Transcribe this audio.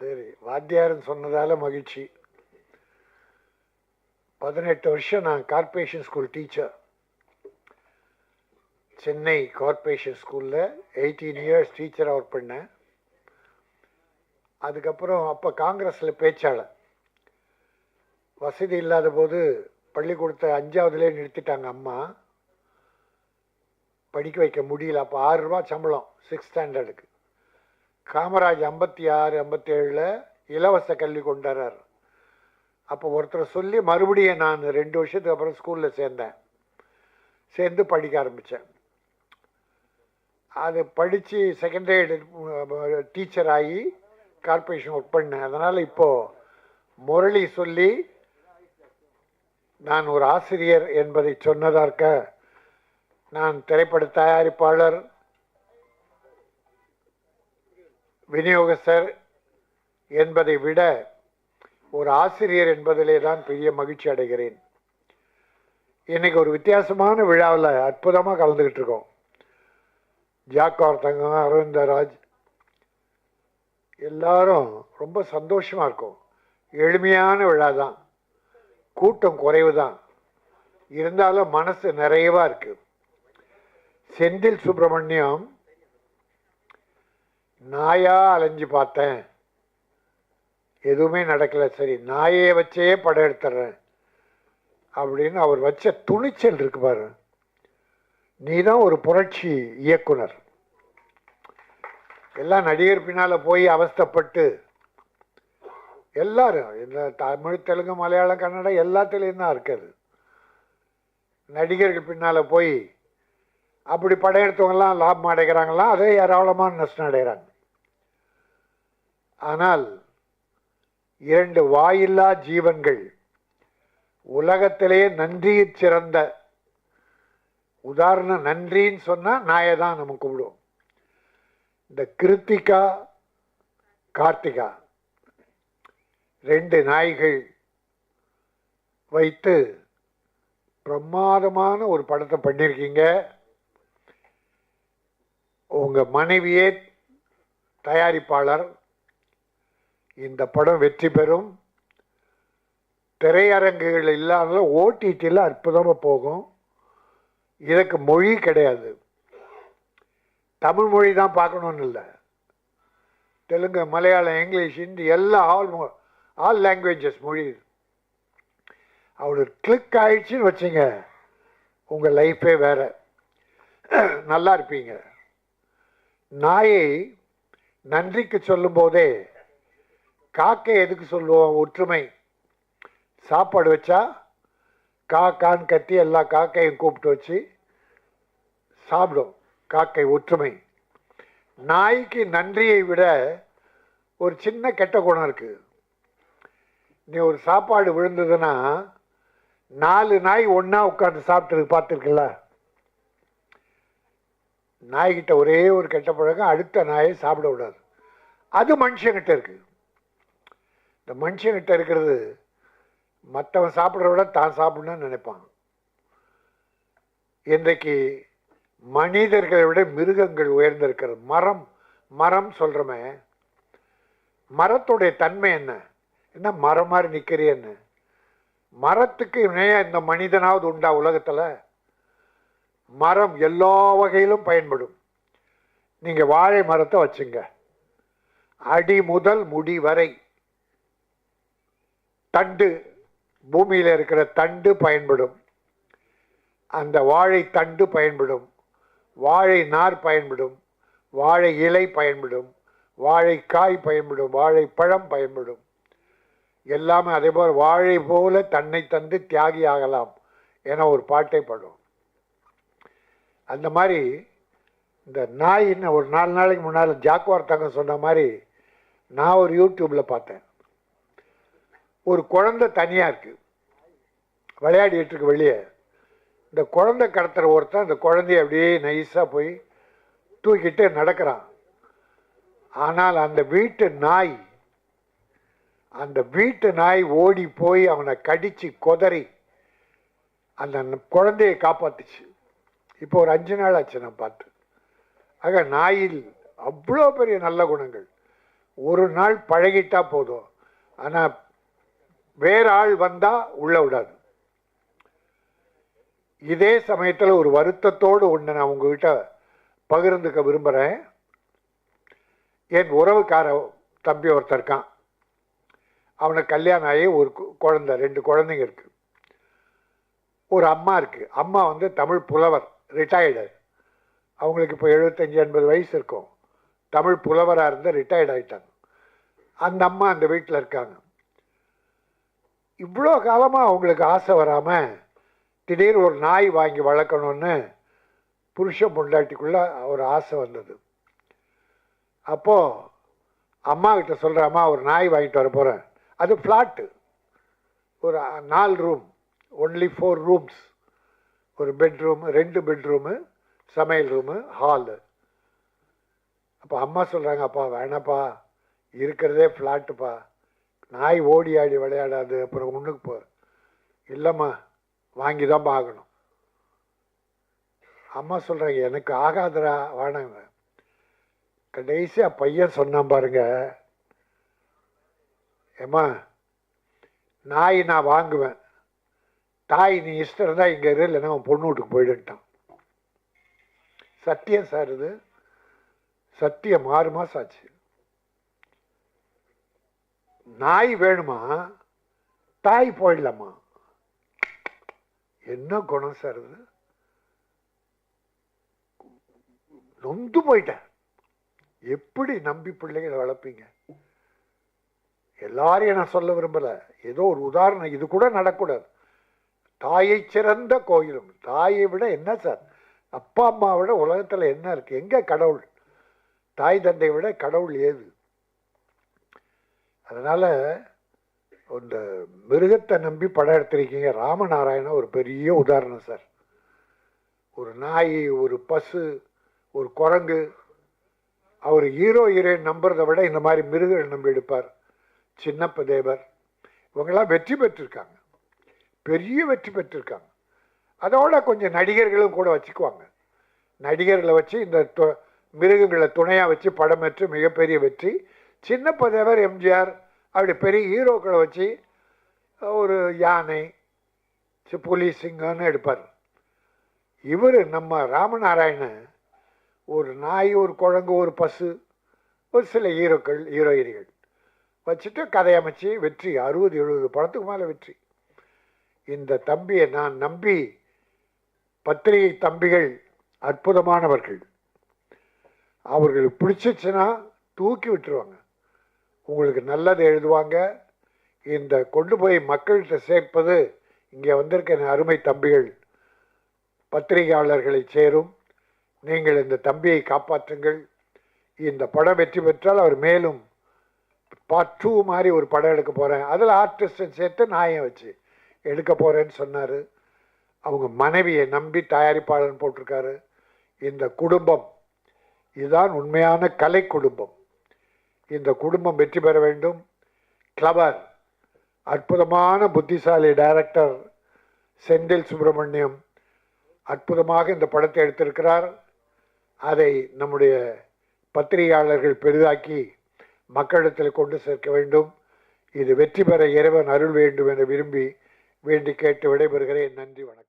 சரி வாத்தியார்னு சொன்னதால் மகிழ்ச்சி. பதினெட்டு வருஷம் நான் corporation school teacher Chennai corporation ஸ்கூலில் எயிட்டீன் இயர்ஸ் டீச்சராக ஒர்க் பண்ணேன். அதுக்கப்புறம் அப்போ காங்கிரஸில் பேச்சாளர். வசதி இல்லாத போது பள்ளிக்கூடத்தை அஞ்சாவதுலேயே நிறுத்திட்டாங்க அம்மா. படிக்க வைக்க முடியல அப்போ ஆறுரூவா சம்பளம் சிக்ஸ் ஸ்டாண்டர்டுக்கு காமராஜ் ஐம்பத்தி ஆறு ஐம்பத்தி ஏழில் இலவச கல்வி கொண்டாடுறார். அப்போ ஒருத்தர் சொல்லி மறுபடியும் நான் ரெண்டு வருஷத்துக்கு அப்புறம் ஸ்கூலில் சேர்ந்தேன். சேர்ந்து படிக்க ஆரம்பித்தேன் அது படித்து செகண்ட் கிரேடு டீச்சர் ஆகி கார்ப்பரேஷன் ஒர்க் பண்ணேன். அதனால் இப்போது முரளி சொல்லி நான் ஒரு ஆசிரியர் என்பதை சொன்னதற்க நான் திரைப்பட தயாரிப்பாளர் விநியோகஸ்தர் என்பதை விட ஒரு ஆசிரியர் என்பதிலே தான் பெரிய மகிழ்ச்சி அடைகிறேன். இன்றைக்கி ஒரு வித்தியாசமான விழாவில் அற்புதமாக கலந்துக்கிட்டு இருக்கோம். ஜாக்கார் தங்கம் அரவிந்தராஜ் எல்லாரும் ரொம்ப சந்தோஷமாக இருக்கும். எளிமையான விழா தான் கூட்டம் குறைவு தான் இருந்தாலும் மனசு நிறைவாக இருக்குது செந்தில் சுப்பிரமணியம் நாயா அலைஞ்சு பார்த்தேன். எதுவுமே நடக்கலை. சரி நாயை வச்சே படம் எடுத்துட்றேன் அப்படின்னு அவர் வச்ச துணிச்சல் இருக்கு பாரு. நீ தான் ஒரு புரட்சி இயக்குனர். எல்லாம் நடிகர் பின்னால் போய் அவஸ்தைப்பட்டு எல்லாரும் இந்த தமிழ் தெலுங்கு மலையாளம் கன்னடம் எல்லாத்துலேயும் தான் இருக்குது நடிகர்கள் பின்னால் போய் அப்படி படம் லாபம் அடைகிறாங்களாம் அதே ஏராளமான நஷ்டம் அடைகிறாங்க. ஆனால் இரண்டு வாயில்லா ஜீவன்கள் உலகத்திலேயே நன்றியை சிறந்த உதாரணம் நன்றின்னு சொன்னால் நாயை தான் நம்ம கூப்பிடுவோம் இந்த கிருத்திகா கார்த்திகா ரெண்டு நாய்கள் வைத்து பிரமாதமான ஒரு படத்தை பண்ணியிருக்கீங்க. உங்கள் மனைவியே தயாரிப்பாளர். இந்த படம் வெற்றி பெறும். திரையரங்குகள் இல்லாத ஓடிடியில் அற்புதமாக போகும். இதுக்கு மொழி கிடையாது. தமிழ் மொழி தான் பார்க்கணுன்னு இல்லை. தெலுங்கு மலையாளம் இங்கிலீஷ் ஹிந்தி எல்லா ஆல் ஆல் லாங்குவேஜஸ் மொழி. அவரு கிளிக் ஆயிடுச்சுன்னு வச்சுங்க உங்கள் லைஃபே வேறு. நல்லா இருப்பீங்க. நாயை நன்றிக்கு சொல்லும்போதே காக்கை எதுக்கு சொல்லுவோம்? ஒற்றுமை. சாப்பாடு வச்சா காக்கான்னு கத்தி எல்லா காக்கையும் கூப்பிட்டு வச்சு சாப்பிடும். காக்கை ஒற்றுமை. நாய்க்கு நன்றியை விட ஒரு சின்ன கெட்ட குணம் இருக்குது நீ ஒரு சாப்பாடு விழுந்ததுன்னா நாலு நாய் ஒன்றா உட்காந்து சாப்பிட்டது பார்த்துருக்குல்ல நாய்கிட்ட ஒரே ஒரு கெட்ட பழக்கம் அடுத்த நாயை சாப்பிட விடாது அது மனுஷங்கிட்ட இருக்குது இந்த மனுஷங்கிட்ட இருக்கிறது மற்றவன் சாப்பிட்றத விட தான் சாப்பிடணும்னு நினைப்பான் இன்றைக்கு மனிதர்களை விட மிருகங்கள் உயர்ந்திருக்கிறது. மரம் மரம் சொல்கிறோமே மரத்துடைய தன்மை என்ன? என்ன மரம் மாதிரி நிற்கிறியன்னு மரத்துக்கு இணையாக இந்த மனிதனாவது உண்டா உலகத்தில்? மரம் எல்லா வகையிலும் பயன்படும். நீங்கள் வாழை மரத்தை வச்சுங்க. அடி முதல் முடி வரை தண்டு பூமியில் இருக்கிற தண்டு பயன்படும். அந்த வாழை தண்டு பயன்படும். வாழை நார் பயன்படும். வாழை இலை பயன்படும். வாழைக்காய் பயன்படும். வாழைப்பழம் பயன்படும். எல்லாமே அதே போல் வாழை போல தன்னை தந்து தியாகி ஆகலாம் என ஒரு பாட்டை படும் அந்த மாதிரி இந்த நாய் என்ன ஒரு நாலு நாளைக்கு முன்னால் ஜாக்குவார் தங்க சொன்ன மாதிரி நான் ஒரு யூடியூப்பில் பார்த்தேன். ஒரு குழந்தை தனியாக இருக்குது விளையாடிட்டு இருக்கு வெளியே. இந்த குழந்தை கடத்துகிற ஒருத்தன் அந்த குழந்தைய அப்படியே நைஸாக போய் தூக்கிட்டு நடக்கிறான். ஆனால் அந்த வீட்டு நாய் அந்த வீட்டு நாய் ஓடி போய் அவனை கடித்து கொதறி அந்த குழந்தையை காப்பாத்துச்சு. இப்போ ஒரு அஞ்சு நாள் ஆச்சு நான் பார்த்து. ஆக நாயில் அவ்வளோ பெரிய நல்ல குணங்கள். ஒரு நாள் பழகிட்டா போதும். ஆனால் வேற ஆள் வந்தால் உள்ள விடாது. இதே சமயத்தில் ஒரு வருத்தத்தோடு ஒன்று நான் உங்ககிட்ட பகிர்ந்துக்க விரும்புகிறேன் என் உறவுக்கார தம்பி ஒருத்தன் இருக்கான். அவனுக்கு கல்யாணம் ஆகி ஒரு கு- குழந்தை ரெண்டு குழந்தைங்க இருக்குது ஒரு அம்மா இருக்குது அம்மா வந்து தமிழ் புலவர். ரிட்டையர்டு அவங்களுக்கு இப்போ எழுபத்தஞ்சி எண்பது வயசு இருக்கும். தமிழ் புலவராக இருந்து ரிட்டையர்ட் ஆகிட்டாங்க அந்த அம்மா அந்த வீட்டில் இருக்காங்க. இவ்வளோ காலமாக அவங்களுக்கு ஆசை வராமல் திடீர்னு ஒரு நாய் வாங்கி வளர்க்கணும்னு புருஷன் பொண்டாட்டிக்குள்ளே ஒரு ஆசை வந்தது. அப்போது அம்மா கிட்ட ஒரு நாய் வாங்கிட்டு வர போகிறேன் அது ஃப்ளாட்டு ஒரு நாலு ரூம் ஒன்லி ஃபோர் ரூம்ஸ் ஒரு பெட்ரூம் ரெண்டு பெட்ரூமு சமையல் ரூமு ஹாலு அப்போ அம்மா சொல்கிறாங்க அப்பா வேணாப்பா. இருக்கிறதே ஃப்ளாட்டுப்பா நாய் ஓடி ஆடி விளையாடாது. அப்புறம் ஒன்றுக்கு போ. இல்லைம்மா வாங்கி தான் ஆகணும். அம்மா சொல்கிறாங்க எனக்கு ஆகாதடா வேணாங்க கடைசியாக பையன் சொன்னான் பாருங்க ஏம்மா நாய் நான் வாங்குவேன். தாய் நீ இஷ்டம் இருந்தால் இங்கே இரு இல்லைன்னா அவன் பொண்ணு வீட்டுக்கு போயிடுன்ட்டான். சத்தியம் சார் இது. சத்தியம் ஆறு மாதம் ஆச்சு. நாய் வேணுமா? தாய் போயிடலாமா? என்ன குணம் சார் இது? நொந்து போயிட்டேன். எப்படி நம்பி பிள்ளைகளை வளர்ப்பீங்க? எல்லாரையும் நான் சொல்ல விரும்பல. ஏதோ ஒரு உதாரணம். இது கூட நடக்கூடாது. தாயை சிறந்த கோயிலும். தாயை விட என்ன சார்? அப்பா அம்மா விட உலகத்தில் என்ன இருக்குது எங்கே கடவுள்? தாய் தந்தை விட கடவுள் ஏது? அதனால் இந்த மிருகத்தை நம்பி படம் எடுத்திருக்கீங்க. ராமநாராயணா ஒரு பெரிய உதாரணம் சார். ஒரு நாய் ஒரு பசு ஒரு குரங்கு. அவர் ஹீரோ ஹீரோயின் நம்புறதை விட இந்த மாதிரி மிருகங்கள் நம்பி எடுப்பார். சின்னப்ப தேவர். இவங்கெல்லாம் வெற்றி பெற்றிருக்காங்க. பெரிய வெற்றி பெற்றிருக்காங்க. அதோட கொஞ்சம் நடிகர்களும் கூட வச்சுக்குவாங்க. நடிகர்களை வச்சு இந்த து- மிருகங்களை துணையாக வச்சு படம் பெற்று மிகப்பெரிய வெற்றி. சின்ன பதவர் எம்ஜிஆர் அப்படி பெரிய ஹீரோக்களை வச்சு ஒரு யானை புலி சிங்கம்னு எடுப்பார். இவர் நம்ம ராமநாராயணன் ஒரு நாய் ஒரு குழங்கு ஒரு பசு ஒரு சில ஹீரோக்கள் ஹீரோயினிகள் வச்சுட்டு கதையமைச்சு வெற்றி அறுபது எழுபது படத்துக்கு மேலே வெற்றி. இந்த தம்பியை நான் நம்பி பத்திரிகை தம்பிகள் அற்புதமானவர்கள். அவர்களுக்கு பிடிச்சிச்சுன்னா தூக்கி விட்டுருவாங்க. உங்களுக்கு நல்லது எழுதுவாங்க. இந்த கொண்டு போய் மக்கள்கிட்ட சேர்ப்பது இங்கே வந்திருக்க அருமை தம்பிகள் பத்திரிகையாளர்களை சேரும். நீங்கள் இந்த தம்பியை காப்பாற்றுங்கள். இந்த படம் வெற்றி பெற்றால் அவர் மேலும் பார்ட் டூ மாதிரி ஒரு படம் எடுக்க போகிறேன் அதில் ஆர்டிஸ்டை சேர்த்து நாயை வச்சு. எடுக்க போகிறேன்னு சொன்னார். அவங்க மனைவியை நம்பி தயாரிப்பாளர் போட்டிருக்காரு. இந்த குடும்பம் இதுதான் உண்மையான கலை குடும்பம். இந்த குடும்பம் வெற்றி பெற வேண்டும். கிளவர் அற்புதமான புத்திசாலி டைரக்டர் செந்தில் சுப்பிரமணியம் அற்புதமாக இந்த படத்தை எடுத்திருக்கிறார். அதை நம்முடைய பத்திரிகையாளர்கள் பெரிதாக்கி மக்களிடத்தில் கொண்டு சேர்க்க வேண்டும். இது வெற்றி பெற இறைவன் அருள் வேண்டும் என விரும்பி வேண்டி கேட்டு விடைபெறுகிறேன். நன்றி வணக்கம்.